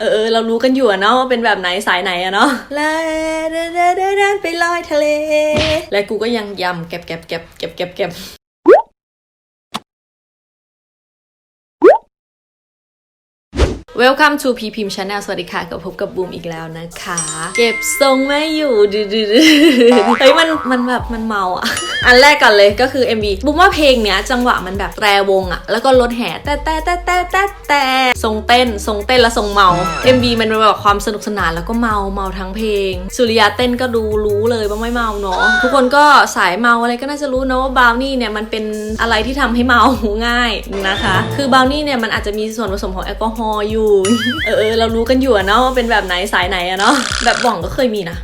เออเรารู้กันอยู่อะเนาะว่าเป็นแบบไหนสายไหนอะเนาะลาเดินเดินเดินเดินไปลอยทะเล และกูก็ยังยำแก็บแก็บแก็บแก็บแก็บ Welcome to P Pim Channel สวัสดีค่ะกับพบกับบูมอีกแล้วนะคะ เก็บทรงไม่อยู่ดืดเฮ้ยมันมันแบบมันเมาอะ อันแรกก่อนเลยก็คือ MV บูมว่าเพลงเนี้ยจังหวะมันแบบแตรวงอะ แล้วก็รถแห่แต่แต่แต่แต่แต่แต่ทรงเต้นทรงเต้นแล้วทรงเมา MV มันเป็นแบบความสนุกสนานแล้วก็เมาเมาทั้งเพลง สุริยาเต้นก็ดูรู้เลยว่าไม่เมาเนาะทุกคนก็สายเมาอะไรก็น่าจะรู้เนาะว่าบาวนี่เนี่ยมันเป็นอะไรที่ทำให้เมาง่ายนะคะ คือบาวนี่เนี่ยมันอาจจะมีส่วนผสมของแอลกอฮอล์อยู่เออเรารู้กันอยู่อะเนาะว่าเป็นแบบไหนสายไหนอะเนาะแบบหว่องก็เคยมีนะ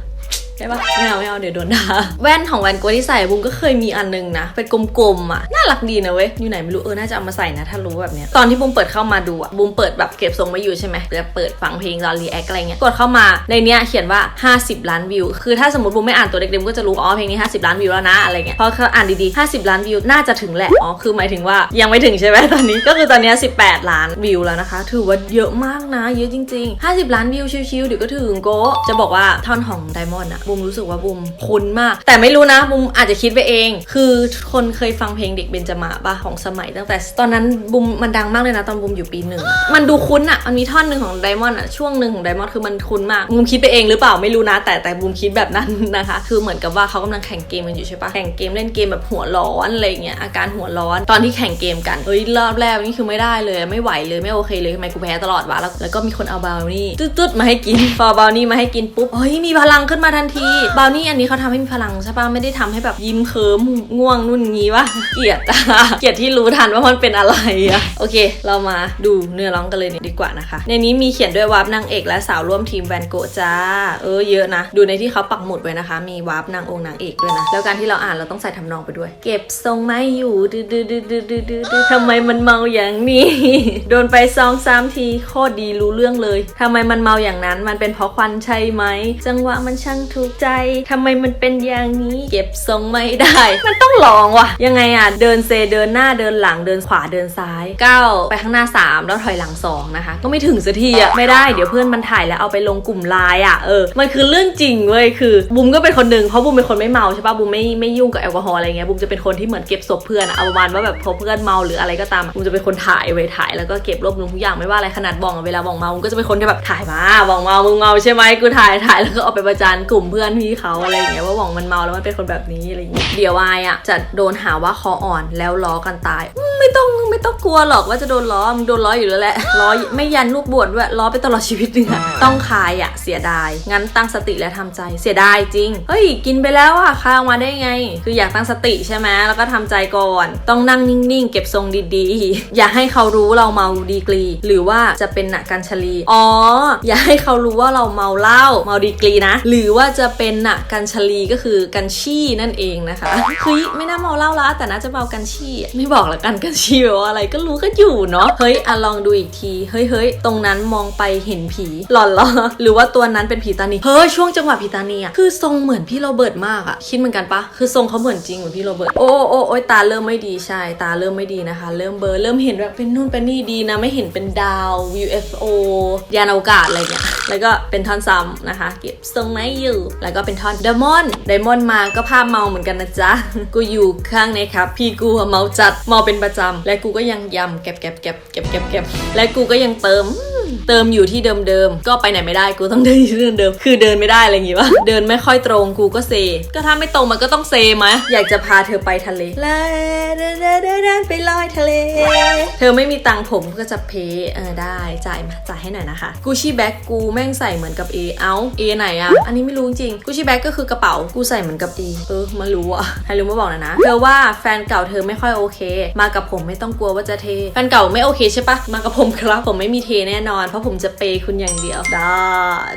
ช่ปะไม่เอาไม่เอาเดี๋ยวโดนด่าแว่นของแวนโกที่ใส่บุ้มก็เคยมีอันนึงนะเป็นกลมๆอะน่ารักดีนะเว้ยอยู่ไหนไม่รู้เออน่าจะเอามาใส่นะถ้ารู้แบบเนี้ยตอนที่บุ้มเปิดเข้ามาดูอะบุ้มเปิดแบบเก็บทรงไว้อยู่ใช่ไหมจะเปิดฟังเพลงตอนรีแอคอะไรเงี้ยกดเข้ามาในเนี้ยเขียนว่า 50 ล้านวิว คือถ้าสมมติบุ้มไม่อ่านตัวเด็กๆบุ้มก็จะรู้อ๋อเพลงนี้ 50 ล้านวิวแล้วนะอะไรเงี้ยพอเขาอ่านดีๆ 50 ล้านวิวน่าจะถึงแหละอ๋อคือหมายถึงว่ายังไม่ถึงใช่ไหมตอนนี้ก็คือตอนนี้18 ล้านวิวแล้วนะคะ ถือว่าเยอะมากนะ เยอะจริง ๆ 50 ล้านวิวชิวๆเดี๋ยวก็ถึงโกจะบอกว่าท่อนของไดมอนด์อะบุ้มรู้สึกว่าบุ้มคุ้นมาก แต่ไม่รู้นะบุ้มอาจจะคิดไปเอง คือคนเคยฟังเพลงเด็กเบนจมาป่ะของสมัยตั้งแต่ ตอนนั้นบุ้มมันดังมากเลยนะตอนบุ้มอยู่ปีหนึ่งมันดูคุ้นอะมันมีท่อนหนึ่งของไดมอนด์อะช่วงหนึ่งของไดมอนด์คือมันคุ้นมากบุ้มคิดไปเองหรือเปล่าไม่รู้นะ แต่แต่บุ้มคิดแบบนั้นนะคะ คือเหมือนกับว่าเขากำลังแข่งเกมกันอยู่ใช่ปะแข่งเกมเล่นเกมแบบหัวร้อนอะไรเงี้ยอาการหัวร้อนตอนที่แข่งเกมกันเฮ้ยรอบแรกนี่คือไม่ได้เลยไม่ไหวเลยไม่โอเคเลยทำไมกูแพ้ตลอดวะแล้วแล้วก็มีคนเอาบาวนี่ตุ๊ดๆมาให้กินพอบาวนี่มาให้กินปุ๊บเฮ้ยมีพลังขึ้นมาทันทีบราวนี่อันนี้เขาทำให้มีพลังใช่ปะไม่ได้ทำให้แบบยิ้มเคิมง่วงนู่นงี้วะเกลียดอะเกลียดที่รู้ทันว่ามันเป็นอะไรอะโอเค เรามาดูเนื้อร้องกันเลยดีกว่านะคะ ในนี้มีเขียนด้วยวาร์ปนางเอกและสาวร่วมทีมแวนโกจ้า เออเยอะนะ ดูในที่เขาปักหมุดไว้นะคะ มีวาร์ปนางองค์นางเอกด้วยนะ แล้วการที่เราอ่านเราต้องใส่ทำนองไปด้วย เก็บทรงไม่อยู่ดืดดืดดืดดืดดืดทำไมมันเมาอย่างนี้ โดนไปสองสามทีโคตรดีรู้เรื่องเลยทำไมมันเมาอย่างนั้น มันเป็นเพราะควันใช่ไหม จังหวะมันช่างถูกใจทำไมมันเป็นอย่างนี้ เก็บทรงไม่ได้ มันต้องลองว่ะ ยังไงอะ เดินเซเดินหน้าเดินหลังเดินขวาเดินซ้ายก้าวไปข้างหน้า 3 แล้วถอยหลัง 2 นะคะ ก็ไม่ถึงสักทีอะ ไม่ได้เดี๋ยวเพื่อนมันถ่ายแล้วเอาไปลงกลุ่มไลน์อะเออมันคือเรื่องจริงเว้ยคือบุมก็เป็นคนหนึ่งเพราะบุมเป็นคนไม่เมาใช่ปะบุมไม่ไม่ยุ่งกับแอลกอฮอล์อะไรเงี้ยบุมจะเป็นคนที่เหมือนเก็บศพเพื่อนอะเอาประมาณว่าแบบพอเพื่อนเมาหรืออะไรก็ตามอะบุมจะเป็นคนถ่ายไว้ถ่ายแล้วก็เก็บรวบรวมทุกอย่างไม่ว่าอะไรขนาดบองอะเวลาบองเมาบุมก็จะเป็นคนที่แบบถ่ายมาบองเมามึงเมาใช่ไหมกูถ่ายถ่ายแล้วก็เอาไปประจานกลุ่มเพื่อนพี่เขาอะไรอย่างเงี้ยว่าบองมันเมาแล้วมันเป็นคนแบบนี้อะไรอย่างเงี้ยเดี๋ยววายอะจะโดนหาว่าคออ่อนแล้วล้อกันตาย ไม่ต้องไม่ต้องกลัวหรอกว่าจะโดนล้อมึงโดนล้ออยู่แล้วแหละล้อไม่ยันลูกบวชด้วยล้อไปตลอดชีวิตนึงอะต้องคายอะเสียดาย งั้นตั้งสติและทำใจเสียดายจริงเฮ้ยกินไปแล้วอะคายออกมาได้ไง คืออยากตั้งสติใช่ไหมแล้วก็ทำใจก่อน ต้องนั่งนิ่งๆ เก็บทรงดีๆ อย่าให้เขารู้เราเมาดีกรี หรือว่าจะเป็นหนักกันชลีอ๋ออย่าให้เขารู้ว่าเราเมาเหล้าเมาดีกรีนะ หรือว่าจะะเป็นหนักกันชลีก็คือกันชี่นั่นเองนะคะคือไม่น่าเมาเหล้าละแต่น่าจะเมากันชี่ไม่บอกละกันกันชี่แปลว่าอะไรก็รู้ก็อยู่เนาะเฮ้ยอะลองดูอีกทีเฮ้ยเฮ้ยตรงนั้นมองไปเห็นผีหลอนหรอหรือว่าตัวนั้นเป็นผีตานีเฮ้ยช่วงจังหวะผีตานีอะคือทรงเหมือนพี่โรเบิร์ตมากอะคิดเหมือนกันปะคือทรงเขาเหมือนจริงเหมือนพี่โรเบิร์ตโอ้โอ้โอ้ยตาเริ่มไม่ดีใช่ตาเริ่มไม่ดีนะคะ เริ่มเบลอเริ่มเห็นแบบเป็นนู่นเป็นนี่ดีนะไม่เห็นเป็นดาว UFO ยานอวกาศอะไรเงี้ยแล้วก็เป็นท่อนซ้ำนะคะ เก็บทรงไม่อยู่ แล้วก็เป็นท่อนเดมอนด์ไดมอนมาก็ภาพเมาเหมือนกันนะจ๊ะ กูอยู่ข้างในครับ พี่กูเมาจัดเมาเป็นประจำและกูก็ยังยำเก็บเก็บเก็บเก็บเก็บเก็บและกูก็ยังเติม เติมอยู่ที่เดิมๆ ก็ไปไหนไม่ได้กูต้องเดินอยู่ที่เดิมๆ คือเดินไม่ได้อะไรอย่างงี้วะเดินไม่ค่อยตรงกูก็เซ ก็ถ้าไม่ตรงมันก็ต้องเซไหมอยากจะพาเธอไปทะเลลาเดินเดินเดินเดินไปลอยทะเล เธอไม่มีตังผมก็จะเพเออได้จ่ายมาจ่ายให้หน่อยนะคะกูชี่แบ็กกูแม่งใส่เหมือนกับ A เอ้า A ไหนอะอันนี้ไม่รู้จริงกูชี่แบ็กก็คือกระเป๋ากูใส่เหมือนกับ E เออมารู้อะให้รู้มาบอกหนะนะเธอว่าแฟนเก่าเธอไม่ค่อยโอเค มากับผมไม่ต้องกลัวว่าจะเทแฟนเก่าไม่โอเคใช่ปะมากับผมครับผมไม่มีเทแน่นอนเพราะผมจะเปย์คุณอย่างเดียวได้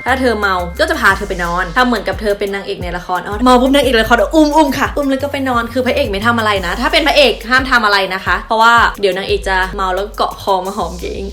ถ้าเธอเมาก็จะพาเธอไปนอนถ้าเหมือนกับเธอเป็นนางเอกในละครอ๋อเมาปุ๊บนางเอกละครอุ้มอุ้มค่ะ อุ้มแล้วก็ไปนอนคือพระเอกไม่ทำอะไรนะ ถ้าเป็นพระเอกห้ามทำอะไรนะคะ เพราะว่าเดี๋ยวนางเอกจะเมาแล้วเกาะคอมาหอมเกง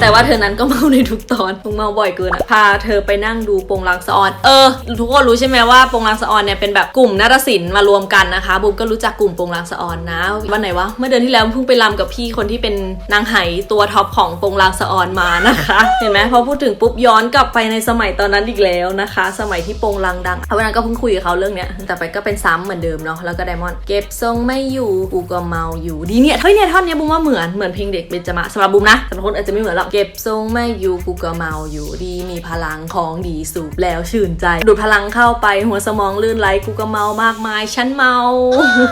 แต่ว่าเธอนั้นก็เมาในทุกตอนมึงเมาบ่อยเกินกินอะพาเธอไปนั่งดูโปงลางสะออน เออ ทุกคนรู้ใช่ไหมว่าโปงลางสะออนเนี่ยเป็นแบบกลุ่มนาฏศิลป์มารวมกันนะคะบูมก็รู้จักกลุ่มโปงลางสะออนนะวันไหนวะเมื่อเดือนที่แล้วเพิ่งไปรำกับพี่คนที่เป็นนางไหตัวท็อปของโปงลางสะออนมานะคะ เห็นไหมพอพูดถึงปุ๊บย้อนกลับไปในสมัยตอนนั้นอีกแล้วนะคะ สมัยที่โปงลางดังเอาวันนั้นก็เพิ่งคุยกับเขาเรื่องเนี้ยแต่ไปก็เป็นซ้ำเหมือนเดิมเนาะแล้วก็ไดมอนด์เก็บทรงไม่อยู่กูก็เมาอยู่ดีเนี่ยเฮ้ยเนี่ยท่อนเนี้ยบูมว่าเหมือนเหมือนเพลงเด็กเบญจมาสำหรับบูมนะสำหรับคนอาจจะไม่เหมือนหรอกเก็บทรงไม่อยู่กูก็เมาอยู่ดีมีพลังของดีสูบแล้วชื่นใจ ดูดพลังเข้าไปหัวสมองลื่นไหลกูก็เมามากมายฉันเมา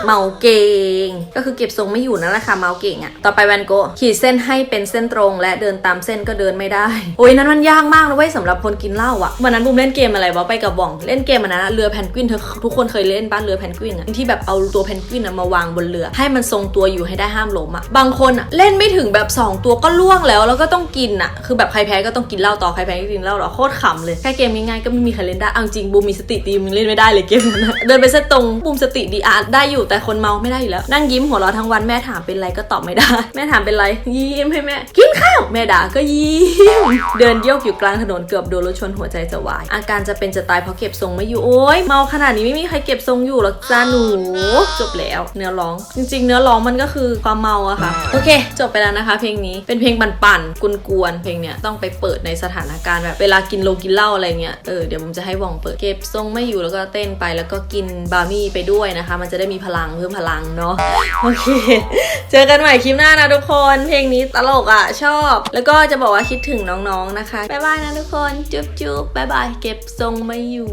เมาเก่งก็คือเก็บทรงไม่อยู่นั่นแหละค่ะเมาเก่งอะต่อไปแวนโกขีดเส้นให้เป็นเส้นตรง และเดินตามเส้นก็เดินไม่ได้โอ้ยนั้นมันยากมากนะเว้ยสำหรับคนกินเหล้าอะวันนั้นบูมเล่นเกมอะไรวะไปกับว่อง เล่นเกมอันนั้นอะเรือแพนกวินเธอทุกคนเคยเล่นบ้านเรือแพนกวินอะที่แบบเอาตัวแพนกวินอะมาวางบนเรือ ให้มันทรงตัวอยู่ให้ได้ห้ามล้มอะบางคนอะเล่นไม่ถึงแบบ 2 ตัวก็ล่วงแล้วแล้วก็ต้องกินอะคือแบบใครแพ้ก็ต้องกินเหล้าต่อใครแพ้ก็กินเหล้าต่อโคตรขำเลยแค่เกมง่ายๆก็ไม่มีใครเล่นได้เอาจริงบูมมีสติดีมึงเล่นไม่ได้เลยเกมนั้นเดินไปเส้นตรงบูมสติดีอาร์ได้อยู่แต่คนเมาไม่ได้อยู่แล้ว นั่งยิ้มหัวเราะทั้งวันแม่ถามเป็นไรก็ตอบไม่ได้ แม่ถามเป็นไรยิ้มให้แม่ กินข้าวแม่ด่าก็ยิ้มเดินโยกอยู่กลางถนนเกือบโดนรถชนหัวใจจะวาย อาการจะเป็นจะตายเพราะเก็บทรงไม่อยู่โอ๊ยเมาขนาดนี้ไม่มีใครเก็บทรงอยู่หรอกจ้าหนู จบแล้ว เนื้อร้อง จริง ๆ เนื้อร้องมันก็คือความเมาอะค่ะ โอเค จบไปแล้วนะคะ เพลงนี้เป็นเพลงปั่นๆกวนๆเพลงเนี้ยต้องไปเปิดในสถานการณ์แบบเวลากินโลกินเหล้าอะไรเงี้ยเออเดี๋ยวผมจะให้วองเปิดเก็บทรงไม่อยู่แล้วก็เต้นไปแล้วก็กินบาร์มี่ไปด้วยนะคะ มันจะได้มีพลังเพิ่มพลังเนาะโอเค เจอกันใหม่คลิปหน้านะทุกคน เพลงนี้ตลกอะชอบ แล้วก็จะบอกว่าคิดถึงน้องๆนะคะ บ๊ายบายนะทุกคน จุ๊บจุ๊บบายบาย เก็บทรงไม่อยู่